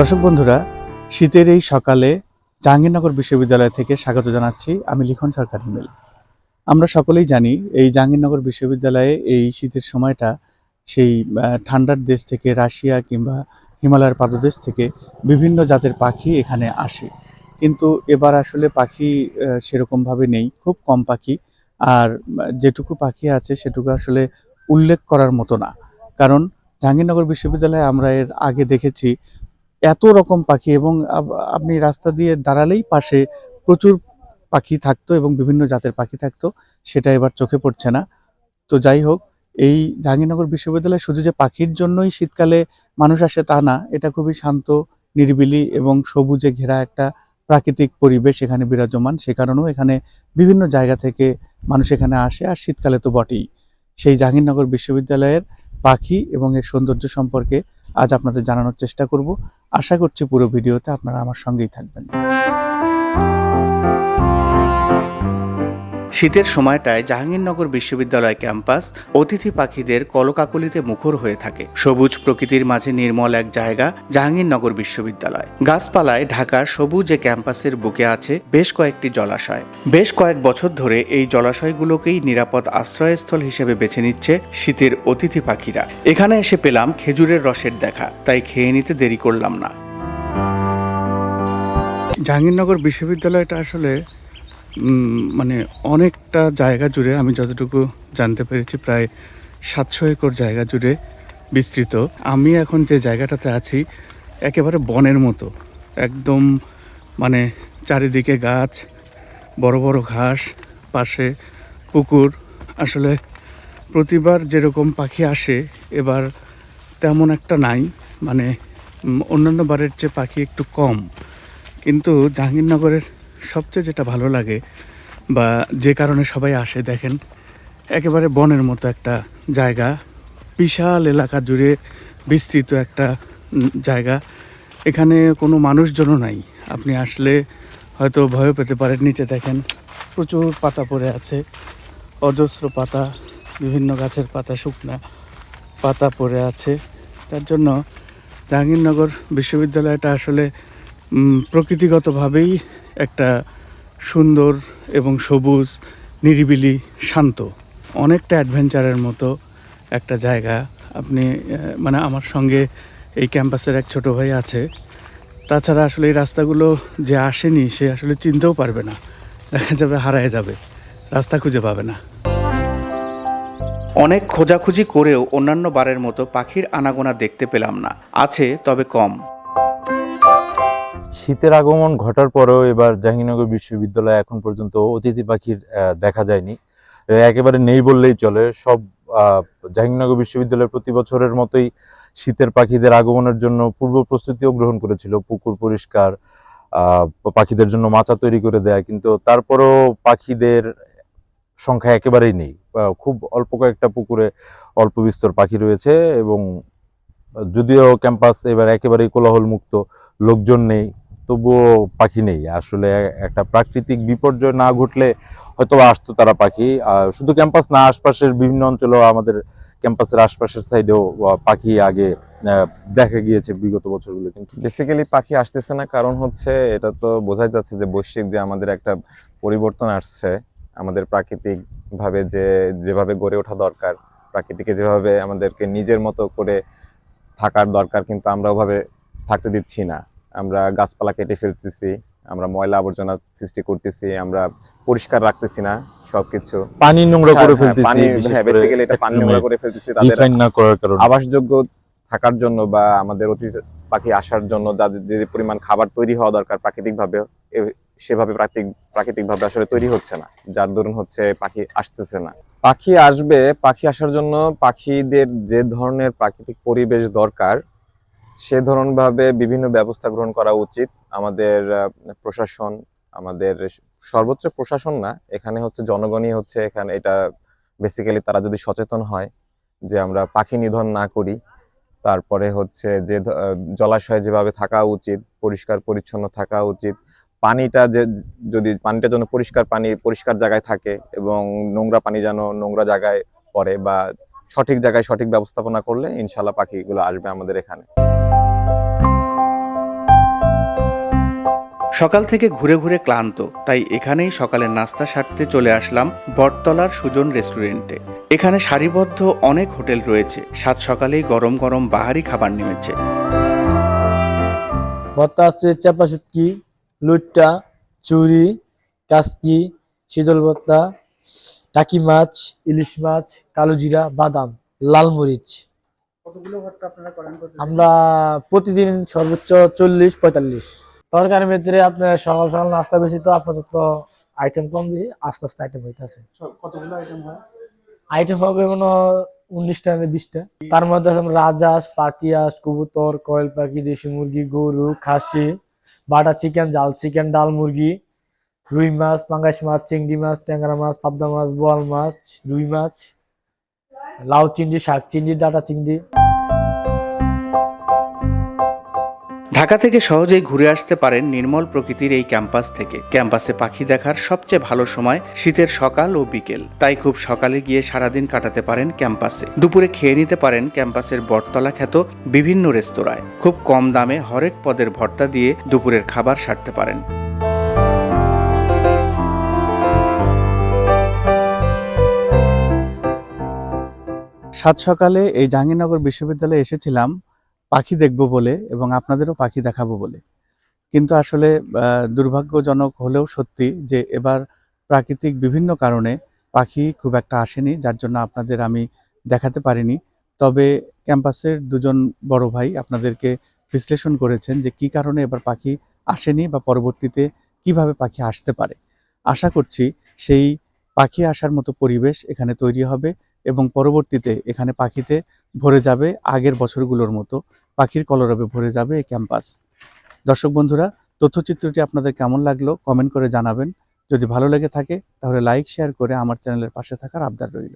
দর্শক বন্ধুরা, শীতের এই সকালে জাহাঙ্গীরনগর বিশ্ববিদ্যালয় থেকে স্বাগত জানাচ্ছি আমি লিখন সরকার হিমেল। আমরা সকলেই জানি এই জাহাঙ্গীরনগর বিশ্ববিদ্যালয়ে এই শীতের সময়টা সেই ঠান্ডার দেশ থেকে রাশিয়া কিংবা হিমালয়ের পাদদেশ থেকে বিভিন্ন জাতের পাখি এখানে আসে। কিন্তু এবার আসলে পাখি সেরকমভাবে নেই, খুব কম পাখি। আর যেটুকু পাখি আছে সেটুকু আসলে উল্লেখ করার মতো না। কারণ জাহাঙ্গীরনগর বিশ্ববিদ্যালয়ে আমরা এর আগে দেখেছি এত রকম পাখি এবং আপনি রাস্তা দিয়ে দাঁড়ালেই পাশে প্রচুর পাখি থাকতো এবং বিভিন্ন জাতের পাখি থাকতো, সেটা এবার চোখে পড়ছে না। তো যাই হোক, এই জাহাঙ্গীরনগর বিশ্ববিদ্যালয় শুধু যে পাখির জন্যই শীতকালে মানুষ আসে তা না, এটা খুবই শান্ত, নিরিবিলি এবং সবুজে ঘেরা একটা প্রাকৃতিক পরিবেশ এখানে বিরাজমান। সে কারণেও এখানে বিভিন্ন জায়গা থেকে মানুষ এখানে আসে, আর শীতকালে তো বটেই। সেই জাহাঙ্গীরনগর বিশ্ববিদ্যালয়ের পাখি এবং এর সৌন্দর্য সম্পর্কে আজ আপনাদের জানানোর চেষ্টা করব। আশা করছি পুরো ভিডিওতে আপনারা আমার সঙ্গেই থাকবেন। শীতের সময়টায় জাহাঙ্গীরনগর বিশ্ববিদ্যালয় ক্যাম্পাস অতিথি পাখিদের কলকাকলিতে মুখর হয়ে থাকে। সবুজ প্রকৃতির মাঝে নির্মল এক জায়গা জাহাঙ্গীরনগর বিশ্ববিদ্যালয়। গাছপালায় ঢাকা সবুজ ক্যাম্পাসের বুকে আছে বেশ কয়েকটি জলাশয়। বেশ কয়েক বছর ধরে এই জলাশয়গুলোকেই নিরাপদ আশ্রয়স্থল হিসেবে বেছে নিচ্ছে শীতের অতিথি পাখিরা। এখানে এসে পেলাম খেজুরের রসের দেখা, তাই খেয়ে নিতে দেরি করলাম না। জাহাঙ্গীরনগর বিশ্ববিদ্যালয়টা আসলে মানে অনেকটা জায়গা জুড়ে আমি যতটুকু জানতে পেরেছি প্রায় সাতশো একর জায়গা জুড়ে বিস্তৃত। আমি এখন যে জায়গাটাতে আছি, একেবারে বনের মতো। একদম মানে চারিদিকে গাছ, বড় বড় ঘাস, পাশে পুকুর। আসলে প্রতিবার যেরকম পাখি আসে, এবার তেমন একটা নাই। মানে অন্যান্য বারের চেয়ে পাখি একটু কম। কিন্তু জাহাঙ্গীরনগরের সবচেয়ে যেটা ভালো লাগে বা যে কারণে সবাই আসে, দেখেন, একেবারে বনের মতো একটা জায়গা, বিশাল এলাকা জুড়ে বিস্তৃত একটা জায়গা। এখানে কোনো মানুষজনও নাই। আপনি আসলে হয়তো ভয় পেতে পারেন। নিচে দেখেন, প্রচুর পাতা পড়ে আছে, অজস্র পাতা, বিভিন্ন গাছের পাতা, শুকনা পাতা পড়ে আছে। তার জন্য জাহাঙ্গীরনগর বিশ্ববিদ্যালয়টা আসলে প্রকৃতিগতভাবেই একটা সুন্দর এবং সবুজ, নিরিবিলি, শান্ত, অনেকটা অ্যাডভেঞ্চারের মতো একটা জায়গা। আপনি মানে আমার সঙ্গে এই ক্যাম্পাসের এক ছোট ভাই আছে। তাছাড়া আসলে এই রাস্তাগুলো যে আসেনি, সে আসলে চিনতেও পারবে না। দেখা যাবে হারায় যাবে। রাস্তা খুঁজে পাবে না। অনেক খোঁজাখুঁজি করেও অন্যান্য বারের মতো পাখির আনাগোনা দেখতে পেলাম না। আছে, তবে কম। শীতের আগমন ঘটার পরেও এবার জাহাঙ্গীরনগর বিশ্ববিদ্যালয়ে এখন পর্যন্ত অতিথি পাখির দেখা যায়নি। একেবারে নেই বললেই চলে। সব জাহাঙ্গীরনগর বিশ্ববিদ্যালয় প্রতি বছরের মতোই শীতের পাখিদের আগমনের জন্য পূর্ব প্রস্তুতিও গ্রহণ করেছিল। পুকুর পরিষ্কার পাখিদের জন্য মাচা তৈরি করে দেয়া। কিন্তু তারপরও পাখিদের সংখ্যা একেবারেই নেই। খুব অল্প কয়েকটা পুকুরে অল্প বিস্তর পাখি রয়েছে এবং যদিও ক্যাম্পাস এবার একেবারেই কোলাহল মুক্ত লোকজন নেই। তবুও পাখি নেই। আসলে একটা প্রাকৃতিক বিপর্যয় না ঘটলে হয়তো আসতো তারা পাখি। শুধু ক্যাম্পাস না, আশপাশের বিভিন্ন অঞ্চলেও আমাদের ক্যাম্পাসের আশপাশের সাইডেও পাখি আগে দেখা গিয়েছে বিগত বছরগুলো কিন্তু বেসিক্যালি পাখি আসতেছে না, কারণ হচ্ছে এটা তো বোঝাই যাচ্ছে যে বৈশ্বিক যে আমাদের একটা পরিবর্তন আসছে, আমাদের প্রাকৃতিক ভাবে যে, যেভাবে গড়ে ওঠা দরকার, প্রাকৃতিকে যেভাবে আমাদেরকে নিজের মতো করে থাকার দরকার, কিন্তু আমরা ওভাবে থাকতে দিচ্ছি না। আমরা গাছপালা কেটে ফেলতেছি আমরা ময়লা আবর্জনা সৃষ্টি করতেছি আমরা পরিষ্কার রাখতেছি না সবকিছু। পানি নোংরা করে হ্যাঁ, হ্যাঁ, পানি হ্যাঁ বেসিক্যালি এটা পানি নোংরা করে ফেলতেছি তাদের না করার কারণে। আবাসযোগ্য থাকার জন্য বা আমাদের অতিথি পাখি আসার জন্য যাদের যে পরিমাণ খাবার তৈরি হওয়া দরকার প্রাকৃতিকভাবে এ- সেভাবে প্রাকৃতিক প্রাকৃতিকভাবে আসলে তৈরি হচ্ছে না যার দরুন হচ্ছে পাখি আসতেছে না। পাখি আসবে পাখি আসার জন্য পাখিদের যে ধরনের প্রাকৃতিক পরিবেশ দরকার সে ধরন ভাবে বিভিন্ন ব্যবস্থা গ্রহণ করা উচিত। আমাদের প্রশাসন, আমাদের সর্বোচ্চ প্রশাসন না, এখানে হচ্ছে জনগণই হচ্ছে এখানে এটা বেসিক্যালি তারা যদি সচেতন হয় যে আমরা পাখি নিধন না করি, তারপরে হচ্ছে যে জলাশয়ে যেভাবে থাকা উচিত, পরিষ্কার পরিচ্ছন্ন থাকা উচিত, পানিটা যে, যদি পানিটা যেন পরিষ্কার পানি, পরিষ্কার জায়গায় থাকে এবং নোংরা পানি যেন নোংরা জায়গায় পড়ে বা সঠিক জায়গায় সঠিক ব্যবস্থাপনা করলে ইনশাল্লাহ পাখিগুলো আসবে আমাদের এখানে। সকাল থেকে ঘুরে ঘুরে ক্লান্ত তাই এখানেই সকালের নাস্তা সারতে চলে আসলাম বটতলার সুজন রেস্টুরেন্টে। এখানে সারিবদ্ধ অনেক হোটেল রয়েছে সাত সকালেই গরম গরম বাহারি খাবার নেমেছে। ভর্তা আছে চাপা শুটকি লুট্টা চুরি কাসকি শীতল ভর্তা টাকি মাছ ইলিশ মাছ কালো জিরা বাদাম লাল মরিচ। কতগুলো ভর্তা আপনারা করেন আমরা প্রতিদিন সর্বোচ্চ চল্লিশ পঁয়তাল্লিশ। তরকারির ভিতরে আপনার সকাল সকাল নাস্তা বেশি তো আপাতত আইটেম কম বেশি আস্তে আস্তে আইটেম হইতেছে কতগুলো আইটেম হয়? আইটেম হবে মনে উনিশটা না বিশটা। তার মধ্যে আছে রাজহাঁস পাতিয়াস কবুতর কয়েল পাখি দেশি মুরগি গরু খাসি বাটা চিকেন জাল চিকেন ডাল মুরগি রুই মাছ পাঙ্গাস মাছ চিংড়ি মাছ ট্যাংরা মাছ পাবদা মাছ বোয়াল মাছ রুই মাছ লাউ চিংড়ি শাক চিংড়ি ডাটা চিংড়ি। ঢাকা থেকে সহজেই ঘুরে আসতে পারেন নির্মল প্রকৃতির এই ক্যাম্পাস থেকে। ক্যাম্পাসে পাখি দেখার সবচেয়ে ভালো সময় শীতের সকাল ও বিকেল। তাই খুব সকালে গিয়ে সারাদিন কাটাতে পারেন ক্যাম্পাসে। দুপুরে খেয়ে নিতে পারেন ক্যাম্পাসের বটতলা খ্যাত বিভিন্ন রেস্তোরাঁয়। খুব কম দামে হরেক পদের ভর্তা দিয়ে দুপুরের খাবার সারতে পারেন। সাত সকালে এই জাহাঙ্গীরনগর বিশ্ববিদ্যালয়ে এসেছিলাম। পাখি দেখব বলে এবং আপনাদেরও পাখি দেখাবো বলে। কিন্তু আসলে দুর্ভাগ্যজনক হলেও সত্যি যে এবার প্রাকৃতিক বিভিন্ন কারণে পাখি খুব একটা আসেনি, যার জন্য আপনাদের আমি দেখাতে পারিনি। তবে ক্যাম্পাসের দুজন বড় ভাই আপনাদেরকে বিশ্লেষণ করেছেন যে কি কারণে এবার পাখি আসেনি বা পরবর্তীতে কীভাবে পাখি আসতে পারে। আশা করছি সেই পাখি আসার মতো পরিবেশ এখানে তৈরি হবে এবং পরবর্তীতে এখানে পাখিতে ভরে যাবে আগের বছরগুলোর মতো। পাখির কলরবে ভরে যাবে এই ক্যাম্পাস। দর্শক বন্ধুরা, তথ্যচিত্রটি আপনাদের কেমন লাগল কমেন্ট করে জানাবেন। যদি ভালো লেগে থাকে, তাহলে লাইক, শেয়ার করে আমার চ্যানেলের পাশে থাকার আবদার রইল।